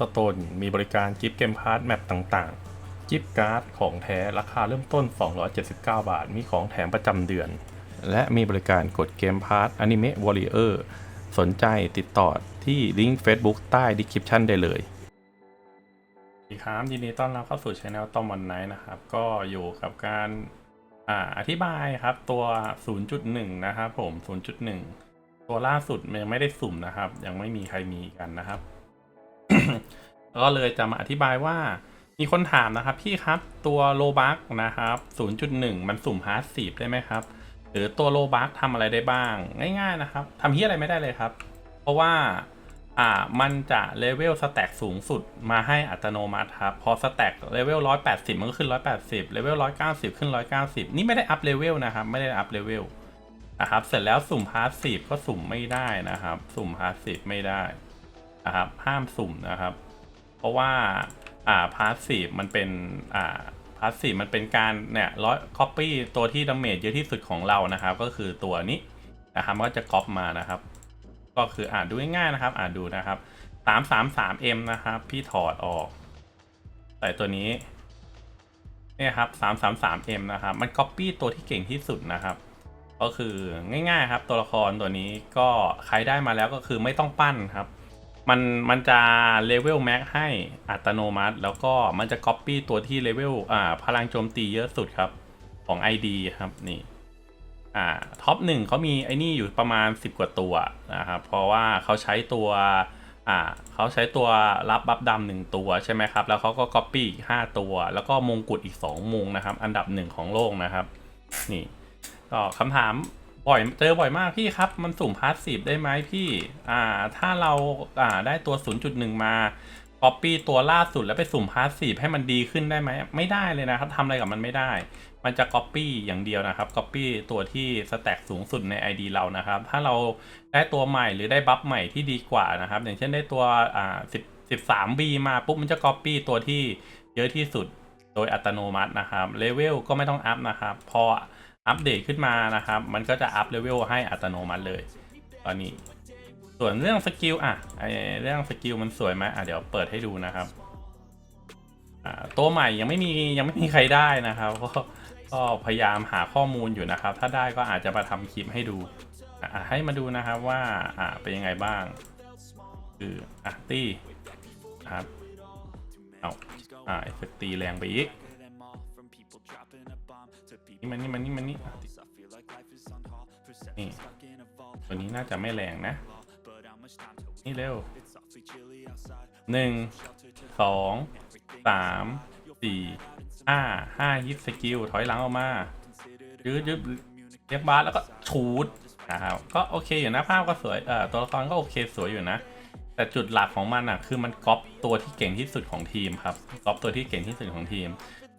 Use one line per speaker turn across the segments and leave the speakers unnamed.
สโตนมีบริการกิฟต์เกมพาร์ทแมปต่างๆ กิฟต์การ์ดของแท้ราคาเริ่มต้น 279 บาท มีของแถมประจำเดือน และมีบริการกดเกมพาร์ทอนิเมะวอริเออร์สนใจติดต่อที่ลิงก์ Facebook ใต้ดีคริปชันได้เลยสวัสดีครับยินดีต้อนรับเข้าสู่ช anel ตอมวันไนท์นะครับ ก็อยู่กับการอ่าอธิบายครับตัว 0.1 นะครับผม 0.1 ตัวล่าสุดยังไม่ได้สุ่มนะครับ ยังไม่มีใครมีกันนะครับ ก็เลยจะมาอธิบายว่ามีคนถามนะครับพี่ครับตัวโลบักนะครับ 0.1 มันสุ่มฮาร์ดสีได้ไหมครับ หรือตัวโลบักทำอะไรได้บ้าง ง่ายๆนะครับทำที่อะไรไม่ได้เลยครับ เพราะว่าอ่ามันจะเลเวลสแต็กสูงสุดมาให้อัตโนมัติครับ พอสแต็กเลเวล180 มันก็ขึ้น 180เลเวล190 ขึ้น 190 นี่ไม่ได้อัพเลเวลนะครับ ไม่ได้อัพเลเวลนะครับเสร็จแล้วสุ่มพาสซีฟก็สุ่มไม่ได้นะครับ สุ่มพาสซีฟไม่ได้ นะครับห้ามสุ่มนะครับ เพราะว่าอ่าพาสซีฟมันเป็นอ่าพาสซีฟมันเป็นการเนี่ยร้อยคอปปี้ตัวที่ดาเมจเยอะที่สุดของเรานะครับ ก็คือตัวนี้นะครับก็จะก๊อปมานะครับ ก็คืออ่านดูง่ายๆนะครับ อ่านดูนะครับ333 m นะครับ พี่ถอดออก ใส่ตัวนี้เนี่ยครับ333 m นะครับ มันก๊อปปี้ตัวที่เก่งที่สุดนะครับก็คือง่ายๆครับ ตัวละครตัวนี้ก็ใครได้มาแล้วก็คือไม่ต้องปั้นครับ มันมันจะเลเวลแม็กให้อัตโนมัติ แล้วก็มันจะก๊อปปี้ตัวที่เลเวลอ่าพลังโจมตีเยอะสุดครับ ของ ID ครับนี่อ่าท็อปหนึ่งเขามีไอ้นี่อยู่ประมาณ 10 กว่าตัวนะครับเพราะว่าเขาใช้ตัวอ่าเขาใช้ตัวรับบัฟดำหนึ่งตัวใช่ไหมครับ แล้วเขาก็ก๊อปปี้อีก5ตัว แล้วก็มงกุฎอีก 2 มงนะครับ อันดับหนึ่งของโลกนะครับ นี่ก็คำถาม บ่อยเจอบ่อยมากพี่ครับ มันสุ่มพาสซีฟได้ไหมพี่อ่าถ้าเราอ่าได้ตัว 0.1 มาก๊อปปี้ตัวล่าสุดแล้วไปสุ่มพาสซีฟให้มันดีขึ้นได้ไหมไม่ได้เลยนะครับทำอะไรกับมันไม่ได้ มันจะ Copy อย่างเดียวนะครับ Copy ตัวที่สแต็กสูงสุดใน ID เรานะครับ ถ้าเราได้ตัวใหม่หรือได้บัฟใหม่ที่ดีกว่านะครับ อย่างเช่นได้ตัวอ่า10 13 B มาปุ๊บมันจะ Copy ตัวที่เยอะที่สุดโดยอัตโนมัตินะครับเลเวลก็ไม่ต้องอัพนะครับพอ อัปเดตขึ้นมานะครับ มันก็จะอัพเลเวลให้อัตโนมัติเลย ตอนนี้ ส่วนเรื่องสกิลอะไอเรื่องสกิลมันสวยไหมอะเดี๋ยวเปิดให้ดูนะครับอ่าตัวใหม่ยังไม่มียังไม่มีใครได้นะครับก็ก็พยายามหาข้อมูลอยู่นะครับ ถ้าได้ก็อาจจะมาทำคลิปให้ดูอะให้มาดูนะครับว่าอ่าเป็นยังไงบ้าง คืออะตี้ครับเอาอ่าเอฟเฟกต์ตีแรงไปอีก นี่มันนี่มันนี่มันนี่นี่ตัวนี้น่าจะไม่แรงนะ นี่เร็วหนึ่งสองสามสี่ห้าห้าฮิตสกิลถอยหลังออกมายืดยืดเรียกบาสแล้วก็ชูดนะครับก็โอเคอยู่นะภาพก็สวยเอ่อตัวละครก็โอเคสวยอยู่นะ แต่จุดหลักของมันอะคือมันก๊อปตัวที่เก่งที่สุดของทีมครับก๊อปตัวที่เก่งที่สุดของทีม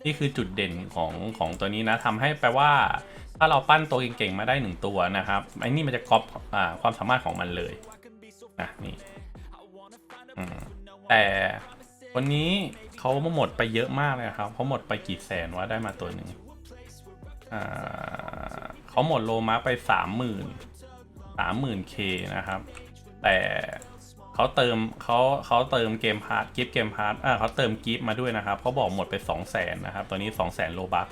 นี่คือจุดเด่นของของตัวนี้นะทำให้แปลว่า ถ้าเราปั้นตัวเก่งๆมาได้หนึ่งตัวนะครับไอ้นี่มันจะก๊อปอ่าความสามารถของมันเลยนะนี่แต่วันนี้เขาหมดไปเยอะมากเลยครับเขาหมดไปกี่แสนว่าได้มาตัวหนึ่งเขาหมดโลมาไปสามหมื่นสามหมื่นเคนะครับ แต่ เขาเติมเขาเขาเติมเกมพาร์ทกิฟต์เกมพาร์ทอ่าเขาเติมกิฟต์มาด้วยนะครับเขาบอกหมดไปสองแสนนะครับ ตัวนี้สองแสนโลบัค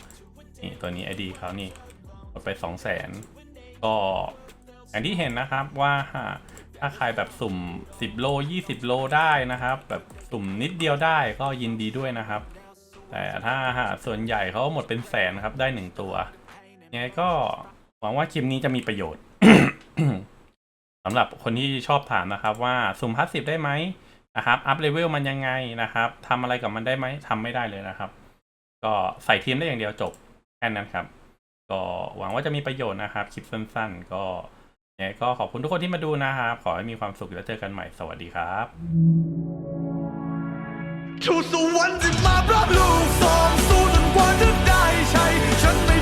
นี่ตัวนี้ไอดีเขานี่หมดไปสองแสนก็อย่างที่เห็นนะครับว่าถ้าใครแบบสุ่ม 10 โล 20 โลได้นะครับ แบบสุ่มนิดเดียวได้ก็ยินดีด้วยนะครับ แต่ถ้าส่วนใหญ่เขาหมดเป็นแสนครับได้หนึ่งตัวยังไงก็หวังว่าคลิปนี้จะมีประโยชน์ สำหรับคนที่ชอบถามนะครับว่าสุ่มพัสซีฟได้ไหมนะครับอัพเลเวลมันยังไงนะครับทำอะไรกับมันได้ไหมทำไม่ได้เลยนะครับ ก็ใส่ทีมได้อย่างเดียวจบแค่นั้นครับก็หวังว่าจะมีประโยชน์นะครับคลิปสั้นๆ ก็เนี่ยก็ขอบคุณทุกคนที่มาดูนะครับ ขอให้มีความสุขแล้วเจอกันใหม่สวัสดีครับ
สวรรณจิมาลูกสองสู้จนกว่าจะได้ใช้ฉันไม่